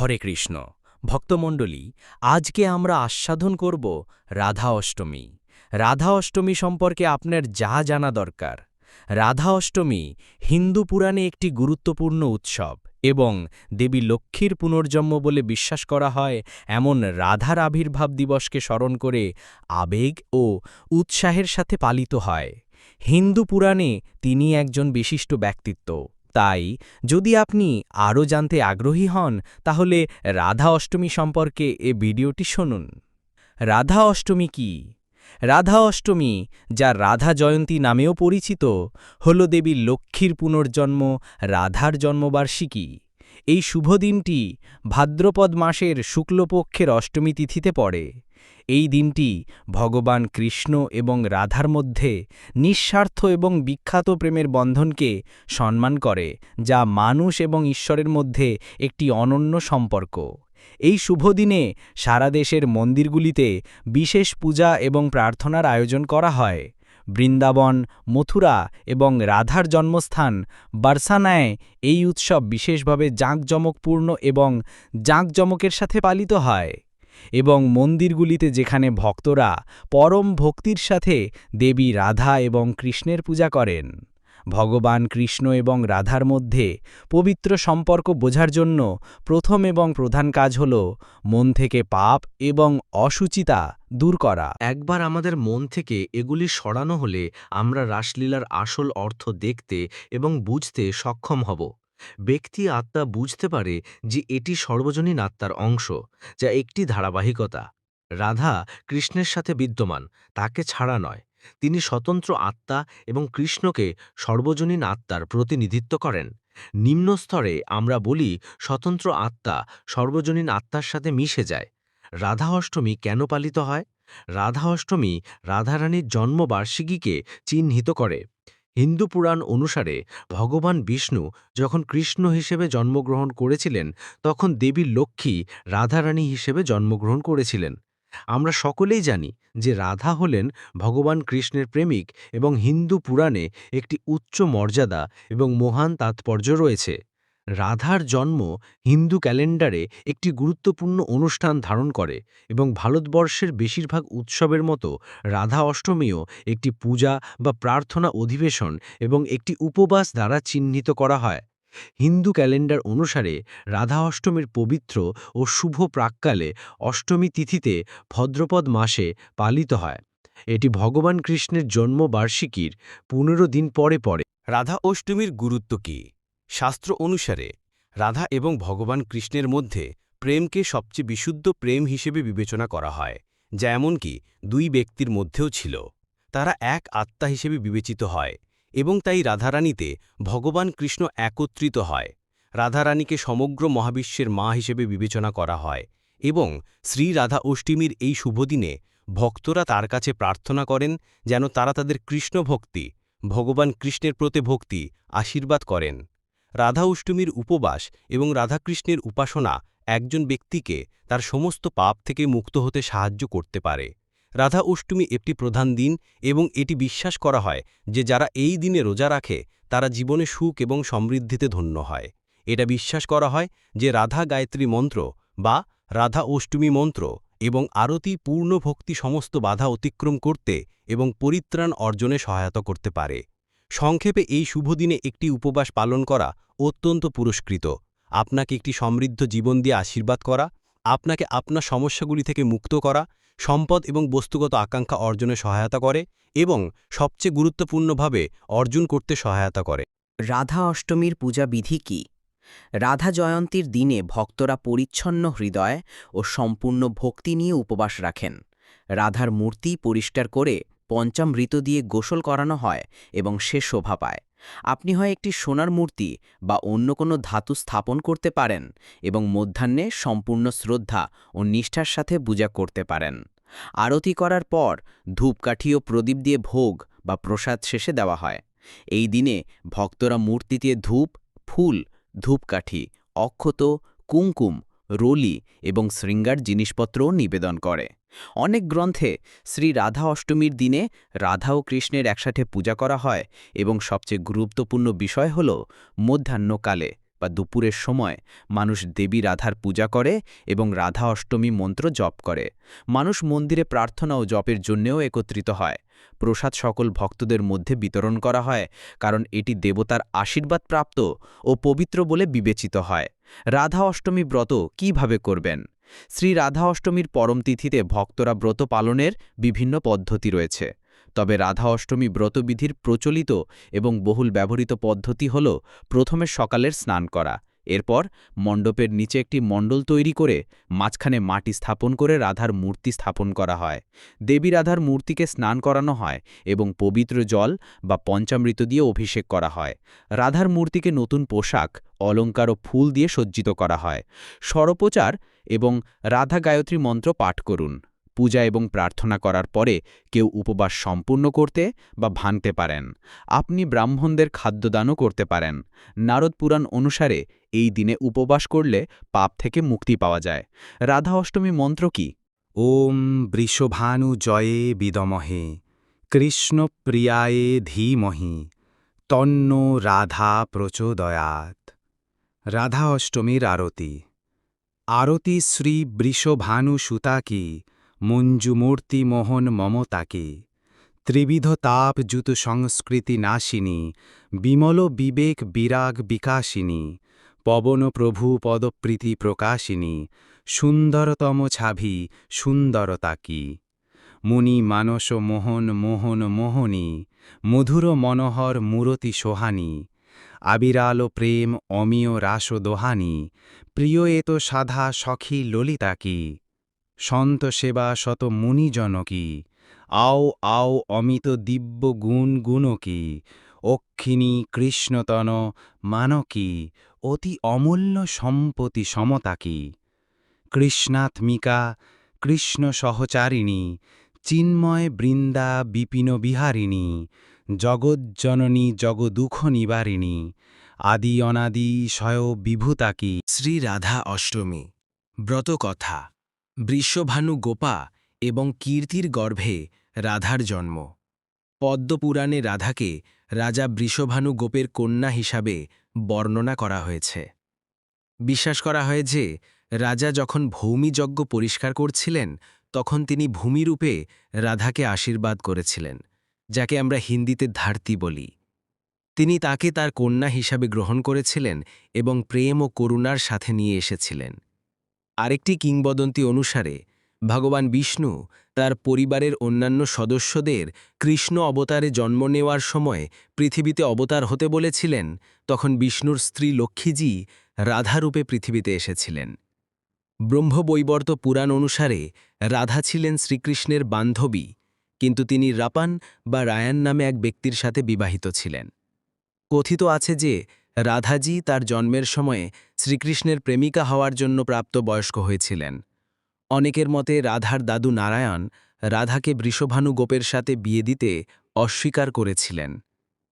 হরে কৃষ্ণ। ভক্তমণ্ডলী, আজকে আমরা আস্বাদন করব রাধা অষ্টমী। রাধা অষ্টমী সম্পর্কে আপনার যা জানা দরকার। রাধা অষ্টমী হিন্দু পুরাণে একটি গুরুত্বপূর্ণ উৎসব এবং দেবী লক্ষ্মীর পুনর্জন্ম বলে বিশ্বাস করা হয় এমন রাধার আবির্ভাব দিবসকে স্মরণ করে আবেগ ও উৎসাহের সাথে পালিত হয়। হিন্দু পুরাণে তিনি একজন বিশিষ্ট ব্যক্তিত্ব। তাই যদি আপনি আরও জানতে আগ্রহী হন, তাহলে রাধা অষ্টমী সম্পর্কে এ ভিডিওটি শুনুন। রাধা অষ্টমী কি? রাধা অষ্টমী, যা রাধা জয়ন্তী নামেও পরিচিত, হল দেবী লক্ষ্মীর পুনর্জন্ম, রাধার জন্মবার্ষিকী। এই শুভ দিনটি ভাদ্রপদ মাসের শুক্লপক্ষের অষ্টমী তিথিতে পড়ে। এই দিনটি ভগবান কৃষ্ণ এবং রাধার মধ্যে নিঃস্বার্থ এবং বিখ্যাত প্রেমের বন্ধনকে সম্মান করে, যা মানুষ এবং ঈশ্বরের মধ্যে একটি অনন্য সম্পর্ক। এই শুভ দিনে সারা দেশের মন্দিরগুলিতে বিশেষ পূজা এবং প্রার্থনার আয়োজন করা হয়। বৃন্দাবন, মথুরা এবং রাধার জন্মস্থান বার্সানায় এই উৎসব বিশেষভাবে জাঁকজমকপূর্ণ এবং জাঁকজমকের সাথে পালিত হয়। এবং মন্দিরগুলিতে যেখানে ভক্তরা পরম ভক্তির সাথে দেবী রাধা এবং কৃষ্ণের পূজা করেন। ভগবান কৃষ্ণ এবং রাধার মধ্যে পবিত্র সম্পর্ক বোঝার জন্য প্রথম এবং প্রধান কাজ হল মন থেকে পাপ এবং অসুচিতা দূর করা। একবার আমাদের মন থেকে এগুলি সরানো হলে আমরা রাসলীলার আসল অর্থ দেখতে এবং বুঝতে সক্ষম হব। ব্যক্তি আত্মা বুঝতে পারে যে এটি সর্বজনীন আত্মার অংশ, যা একটি ধারাবাহিকতা। রাধা কৃষ্ণের সাথে বিদ্যমান, তাকে ছাড়া নয়। তিনি স্বতন্ত্র আত্মা এবং কৃষ্ণকে সর্বজনীন আত্মার প্রতিনিধিত্ব করেন। নিম্ন স্তরে আমরা বলি, স্বতন্ত্র আত্মা সর্বজনীন আত্মার সাথে মিশে যায়। রাধা অষ্টমী কেন পালিত হয়? রাধা অষ্টমী রাধারানীর জন্মবার্ষিকীকে চিহ্নিত করে। হিন্দু পুরাণ অনুসারে ভগবান বিষ্ণু যখন কৃষ্ণ হিসেবে জন্মগ্রহণ করেছিলেন, তখন দেবী লক্ষ্মী রাধারানী হিসেবে জন্মগ্রহণ করেছিলেন। আমরা সকলেই জানি যে রাধা হলেন ভগবান কৃষ্ণের প্রেমিক এবং হিন্দু পুরাণে একটি উচ্চ মর্যাদা এবং মহান তাৎপর্য রয়েছে। রাধার জন্ম হিন্দু ক্যালেন্ডারে একটি গুরুত্বপূর্ণ অনুষ্ঠান ধারণ করে এবং ভারতবর্ষের বেশিরভাগ উৎসবের মতো রাধা অষ্টমীও একটি পূজা বা প্রার্থনা অধিবেশন এবং একটি উপবাস দ্বারা চিহ্নিত করা হয়। হিন্দু ক্যালেন্ডার অনুসারে রাধা অষ্টমীর পবিত্র ও শুভ প্রাককালে অষ্টমী তিথিতে ভদ্রপদ মাসে পালিত হয়। এটি ভগবান কৃষ্ণের জন্মবার্ষিকীর পনেরো দিন পরে পরে রাধা অষ্টমীর গুরুত্ব কি? শাস্ত্র অনুসারে, রাধা এবং ভগবান কৃষ্ণের মধ্যে প্রেমকে সবচেয়ে বিশুদ্ধ প্রেম হিসেবে বিবেচনা করা হয়, যা এমনকি দুই ব্যক্তির মধ্যেও ছিল। তারা এক আত্মা হিসেবে বিবেচিত হয় এবং তাই রাধারানীতে ভগবান কৃষ্ণ একত্রিত হয়। রাধারানীকে সমগ্র মহাবিশ্বের মা হিসেবে বিবেচনা করা হয় এবং শ্রী রাধা অষ্টমীর এই শুভদিনে ভক্তরা তার কাছে প্রার্থনা করেন যেন তারা তাদের কৃষ্ণ ভক্তি ভগবান কৃষ্ণের প্রতি ভক্তি আশীর্বাদ করেন। রাধা অষ্টমীর উপবাস এবং রাধাকৃষ্ণের উপাসনা একজন ব্যক্তিকে তার সমস্ত পাপ থেকে মুক্ত হতে সাহায্য করতে পারে। রাধা অষ্টমী একটি প্রধান দিন এবং এটি বিশ্বাস করা হয় যে যারা এই দিনে রোজা রাখে, তারা জীবনে সুখ এবং সমৃদ্ধিতে ধন্য হয়। এটা বিশ্বাস করা হয় যে রাধা গায়ত্রী মন্ত্র বা রাধা অষ্টমী মন্ত্র এবং আরতি পূর্ণ ভক্তি সমস্ত বাধা অতিক্রম করতে এবং পরিত্রাণ অর্জনে সহায়তা করতে পারে। সংক্ষেপে এই শুভদিনে একটি উপবাস পালন করা অত্যন্ত পুরস্কৃত। আপনাকে একটি সমৃদ্ধ জীবন দিয়ে আশীর্বাদ করা, আপনাকে আপনার সমস্যাগুলি থেকে মুক্ত করা, সম্পদ এবং বস্তুগত আকাঙ্ক্ষা অর্জনে সহায়তা করে এবং সবচেয়ে গুরুত্বপূর্ণভাবে অর্জন করতে সহায়তা করে। রাধা অষ্টমীর পূজা বিধি কি? রাধা জয়ন্তীর দিনে ভক্তরা পরিচ্ছন্ন হৃদয় ও সম্পূর্ণ ভক্তি নিয়ে উপবাস রাখেন। রাধার মূর্তি পরিষ্কার করে পঞ্চামৃত দিয়ে গোসল করানো হয় এবং সে শোভা পায়। আপনি হয় একটি সোনার মূর্তি বা অন্য কোনো ধাতু স্থাপন করতে পারেন এবং মধ্যাহ্নে সম্পূর্ণ শ্রদ্ধা ও নিষ্ঠার সাথে পূজা করতে পারেন। আরতি করার পর ধূপকাঠি ও প্রদীপ দিয়ে ভোগ বা প্রসাদ শেষে দেওয়া হয়। এই দিনে ভক্তরা মূর্তিতে ধূপ, ফুল, ধূপকাঠি, অক্ষত কুঙ্কুম রলি এবং শৃঙ্গার জিনিসপত্রও নিবেদন করে। অনেক গ্রন্থে শ্রী রাধা অষ্টমীর দিনে রাধা ও কৃষ্ণের একসাথে পূজা করা হয় এবং সবচেয়ে গুরুত্বপূর্ণ বিষয় হল মধ্যাহ্নকালে। বা দুপুরের সময় মানুষ দেবী রাধার পূজা করে এবং রাধা অষ্টমী মন্ত্র জপ করে। মানুষ মন্দিরে প্রার্থনা ও জপের জন্যেও একত্রিত হয়। প্রসাদ সকল ভক্তদের মধ্যে বিতরণ করা হয়, কারণ এটি দেবতার আশীর্বাদ প্রাপ্ত ও পবিত্র বলে বিবেচিত হয়। রাধা অষ্টমী ব্রত কীভাবে করবেন? শ্রী রাধা অষ্টমীর পরম তিথিতে ভক্তরা ব্রত পালনের বিভিন্ন পদ্ধতি রয়েছে। তবে রাধা অষ্টমী ব্রতবিধির প্রচলিত এবং বহুল ব্যবহৃত পদ্ধতি হল প্রথমে সকালের স্নান করা, এরপর মণ্ডপের নিচে একটি মণ্ডল তৈরি করে মাঝখানে মাটি স্থাপন করে রাধার মূর্তি স্থাপন করা হয়। দেবী রাধার মূর্তিকে স্নান করানো হয় এবং পবিত্র জল বা পঞ্চামৃত দিয়ে অভিষেক করা হয়। রাধার মূর্তিকে নতুন পোশাক অলঙ্কার ও ফুল দিয়ে সজ্জিত করা হয়। স্বরপ্রচার এবং রাধা গায়ত্রী মন্ত্র পাঠ করুন। পূজা এবং প্রার্থনা করার পরে কেউ উপবাস সম্পূর্ণ করতে বা ভাঙতে পারেন। আপনি ব্রাহ্মণদের খাদ্যদানও করতে পারেন। নারদ পুরাণ অনুসারে এই দিনে উপবাস করলে পাপ থেকে মুক্তি পাওয়া যায়। রাধা অষ্টমী মন্ত্র কি? ওম বৃষভানু জয়ে বিদমহে কৃষ্ণপ্রিয়ায়ে ধীমহি, তন্ন রাধা প্রচোদয়াত রাধা অষ্টমীর আরতি। আরতি শ্রী বৃষভানু সুতাকি মঞ্জুমূর্তি মোহন মমতাকে। ত্রিবিধ তাপ জুত সংস্কৃতি নাশিনী, বিমল বিবেক বিরাগ বিকাশিনী, পবন প্রভু পদপ্রীতি প্রকাশিনী, সুন্দরতম ছাভি সুন্দরতাকি মুনি মানস মোহন মোহন মোহনী, মধুর মনোহর মূরতি সোহানী, আবিরাল প্রেম অমিয় রাস দোহানি প্রিয় এত সাধা সখী ললিতাকি সন্ত সেবা শত মুনিজনকি। আও আও অমিত দিব্য গুণ গুণকি। অক্ষিণী কৃষ্ণতন মানকী। অতি অমূল্য সম্পত্তি সমতাকি। কৃষ্ণাত্মিকা, কৃষ্ণ সহচারিণী, চিন্ময় বৃন্দা বিপিন বিহারিণী জগজ্জননী জগদুঃখ নিবারিণী, আদি অনাদি স্বয় বিভূতাকি। শ্রী রাধা অষ্টমী, ব্রতকথা। বৃষভানু গোপা এবং কীর্তির গর্ভে রাধার জন্ম। পদ্মপুরাণে রাধাকে রাজা বৃষভানু গোপের কন্যা হিসাবে বর্ণনা করা হয়েছে। বিশ্বাস করা হয় যে, রাজা যখন ভৌমিযজ্ঞ পরিষ্কার করছিলেন, তখন তিনি ভূমিরূপে রাধাকে আশীর্বাদ করেছিলেন, যাকে আমরা হিন্দিতে ধারতি বলি। তিনি তাকে তার কন্যা হিসাবে গ্রহণ করেছিলেন এবং প্রেম ও করুণার সাথে নিয়ে এসেছিলেন। আরেকটি কিংবদন্তি অনুসারে, ভগবান বিষ্ণু তার পরিবারের অন্যান্য সদস্যদের কৃষ্ণ অবতারে জন্ম নেওয়ার সময় পৃথিবীতে অবতার হতে বলেছিলেন, তখন বিষ্ণুর স্ত্রী লক্ষ্মীজি রাধারূপে পৃথিবীতে এসেছিলেন। ব্রহ্মবৈবর্ত পুরাণ অনুসারে রাধা ছিলেন শ্রীকৃষ্ণের বান্ধবী, কিন্তু তিনি রাপান বা রায়ান নামে এক ব্যক্তির সাথে বিবাহিত ছিলেন। কথিত আছে যে রাধাজি তার জন্মের সময়ে শ্রীকৃষ্ণের প্রেমিকা হওয়ার জন্য প্রাপ্ত বয়স্ক হয়েছিলেন। অনেকের মতে রাধার দাদু নারায়ণ রাধাকে বৃষভানু গোপের সাথে বিয়ে দিতে অস্বীকার করেছিলেন।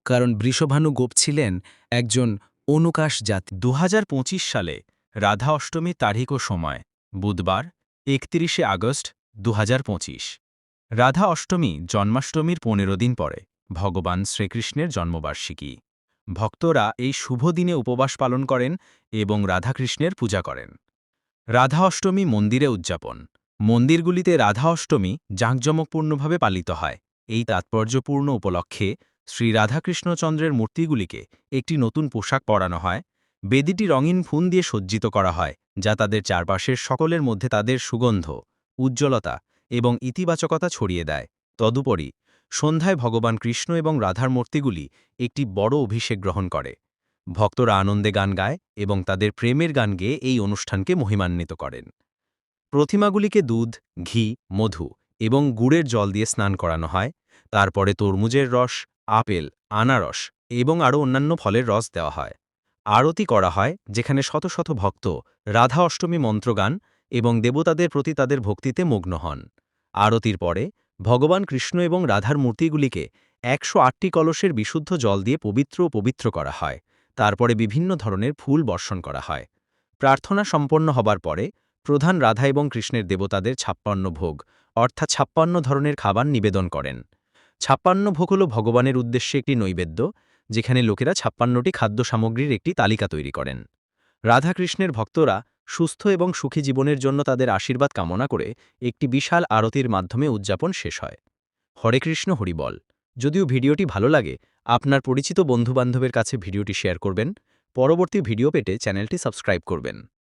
কারণ বৃষভানু গোপ ছিলেন একজন অনুকাশ জাতি। দুহাজার পঁচিশ সালে রাধা অষ্টমী তারিখ ও সময়, বুধবার, একত্রিশে আগস্ট, দুহাজার পঁচিশ। রাধা অষ্টমী জন্মাষ্টমীর পনেরো দিন পরে ভগবান শ্রীকৃষ্ণের জন্মবার্ষিকী। ভক্তরা এই শুভ দিনে উপবাস পালন করেন এবং রাধাকৃষ্ণের পূজা করেন। রাধা অষ্টমী মন্দিরে উদযাপন। মন্দিরগুলিতে রাধা অষ্টমী জাঁকজমকপূর্ণভাবে পালিত হয়। এই তাৎপর্যপূর্ণ উপলক্ষে শ্রী রাধাকৃষ্ণচন্দ্রের মূর্তিগুলিকে একটি নতুন পোশাক পরানো হয়। বেদিটি রঙিন ফুন দিয়ে সজ্জিত করা হয়, যা তাদের চারপাশের সকলের মধ্যে তাদের সুগন্ধ, উজ্জ্বলতা এবং ইতিবাচকতা ছড়িয়ে দেয়। তদুপরি সন্ধ্যায় ভগবান কৃষ্ণ এবং রাধার মূর্তিগুলি একটি বড় অভিষেক গ্রহণ করে। ভক্তরা আনন্দে গান গায় এবং তাদের প্রেমের গান গেয়ে এই অনুষ্ঠানকে মহিমান্বিত করেন। প্রতিমাগুলিকে দুধ, ঘি, মধু এবং গুড়ের জল দিয়ে স্নান করানো হয়। তারপরে তরমুজের রস, আপেল, আনারস এবং আরও অন্যান্য ফলের রস দেওয়া হয়। আরতি করা হয়, যেখানে শত শত ভক্ত রাধা অষ্টমী মন্ত্রগান এবং দেবতাদের প্রতি তাদের ভক্তিতে মগ্ন হন। আরতির পরে ভগবান কৃষ্ণ এবং রাধার মূর্তিগুলিকে একশো আটটি কলসের বিশুদ্ধ জল দিয়ে পবিত্র ও পবিত্র করা হয়। তারপরে বিভিন্ন ধরনের ফুল বর্ষণ করা হয়। প্রার্থনা সম্পন্ন হবার পরে প্রধান রাধা এবং কৃষ্ণের দেবতাদের ছাপ্পান্ন ভোগ, অর্থাৎ ছাপ্পান্ন ধরনের খাবার নিবেদন করেন। ছাপ্পান্ন ভোগ হল ভগবানের উদ্দেশ্যে একটি নৈবেদ্য, যেখানে লোকেরা ছাপ্পান্নটি খাদ্য সামগ্রীর একটি তালিকা তৈরি করেন। রাধাকৃষ্ণের ভক্তরা সুস্থ এবং সুখী জীবনের জন্য তাদের আশীর্বাদ কামনা করে একটি বিশাল আরতির মাধ্যমে উদযাপন শেষ হয়। হরে কৃষ্ণ হরিবল যদিও ভিডিওটি ভালো লাগে, আপনার পরিচিত বন্ধুবান্ধবের কাছে ভিডিওটি শেয়ার করবেন। পরবর্তী ভিডিও পেটে চ্যানেলটি সাবস্ক্রাইব করবেন।